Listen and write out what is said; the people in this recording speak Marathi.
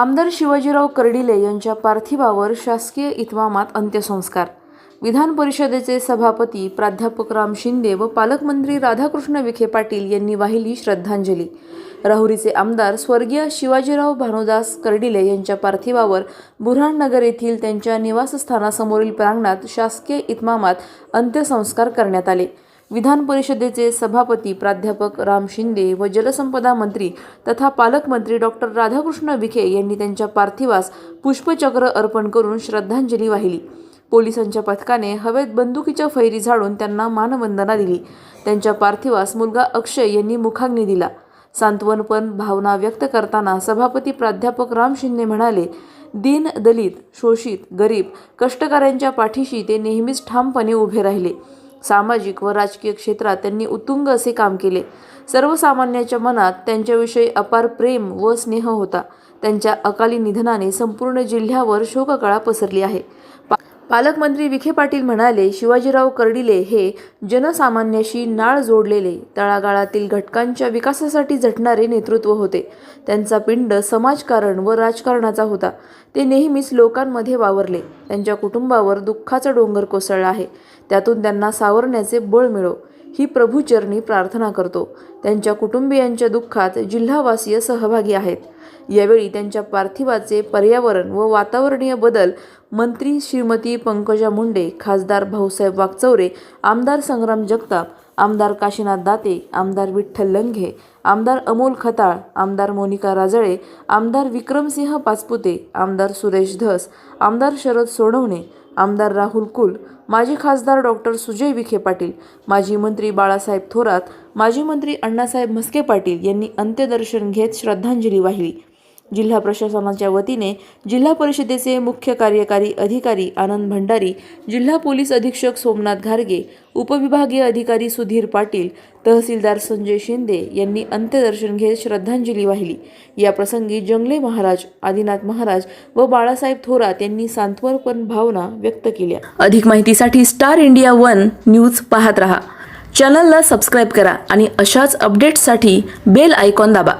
आमदार शिवाजीराव कर्डिले यांच्या पार्थिवावर शासकीय इतमामात अंत्यसंस्कार. विधान परिषदेचे सभापती प्राध्यापक राम शिंदे व पालकमंत्री राधाकृष्ण विखे पाटील यांनी वाहिली श्रद्धांजली. राहुरीचे आमदार स्वर्गीय शिवाजीराव भानुदास कर्डिले यांच्या पार्थिवावर बुऱ्हाणनगर येथील त्यांच्या निवासस्थानासमोरील प्रांगणात शासकीय इतमामात अंत्यसंस्कार करण्यात आले. विधान परिषदेचे सभापती प्राध्यापक राम शिंदे व जलसंपदा मंत्री तथा पालकमंत्री डॉक्टर राधाकृष्ण विखे यांनी त्यांच्या पार्थिवास पुष्पचक्र अर्पण करून श्रद्धांजली वाहिली. पोलिसांच्या पथकाने हवेत बंदुकीच्या फैरी झाडून त्यांना मानवंदना दिली. त्यांच्या पार्थिवास मुलगा अक्षय यांनी मुखाग्नी दिला. सांत्वनपण भावना व्यक्त करताना सभापती प्राध्यापक राम शिंदे म्हणाले दीन दलित शोषित गरीब कष्टकऱ्यांच्या पाठीशी ते नेहमीच ठामपणे उभे राहिले. सामाजिक व राजकीय क्षेत्रात त्यांनी उत्तुंग असे काम केले. सर्वसामान्याच्या मनात त्यांच्याविषयी अपार प्रेम व स्नेह होता. त्यांच्या अकाली निधनाने संपूर्ण जिल्ह्यावर शोककळा पसरली आहे. पा- पालकमंत्री विखे पाटील म्हणाले शिवाजीराव कर्डिले हे जनसामान्याशी नाळ जोडलेले तळागाळातील घटकांच्या विकासासाठी झटणारे नेतृत्व होते. त्यांचा पिंड समाजकारण व राजकारणाचा होता. ते नेहमीच लोकांमध्ये वावरले. त्यांच्या कुटुंबावर दुःखाचा डोंगर कोसळला आहे. त्यातून त्यांना सावरण्याचे बळ मिळो. ही प्रभूचरणी प्रार्थना करतो. त्यांच्या कुटुंबियांच्या दुःखात जिल्हावासीय सहभागी आहेत. यावेळी त्यांच्या पार्थिवाचे पर्यावरण व वातावरणीय बदल मंत्री श्रीमती पंकजा मुंडे खासदार भाऊसाहेब वागचौरे आमदार संग्राम जगताप आमदार काशीनाथ दाते आमदार विठ्ठल लंघे आमदार अमोल खताळ आमदार मोनिका राजळे आमदार विक्रमसिंह पाचपुते आमदार सुरेश धस आमदार शरद सोनवणे आमदार राहुल कुल माजी खासदार डॉक्टर सुजय विखे पाटील माजी मंत्री बाळासाहेब थोरात माजी मंत्री अण्णासाहेब म्हस्के पाटील यांनी अंत्यदर्शन घेत श्रद्धांजली वाहिली. जिल्हा प्रशासनाच्या वतीने जिल्हा परिषदेचे मुख्य कार्यकारी अधिकारी आनंद भंडारी जिल्हा पोलीस अधीक्षक सोमनाथ घारगे उपविभागीय अधिकारी सुधीर पाटील तहसीलदार संजय शिंदे यांनी अंत्यदर्शन घेत श्रद्धांजली वाहिली. या प्रसंगी जंगले महाराज आदिनाथ महाराज व बाळासाहेब थोरात यांनी सांत्वनपण भावना व्यक्त केल्या. अधिक माहितीसाठी स्टार इंडिया वन न्यूज पाहत रहा. चॅनलला सबस्क्राईब करा आणि अशाच अपडेट्ससाठी बेल आयकॉन दाबा.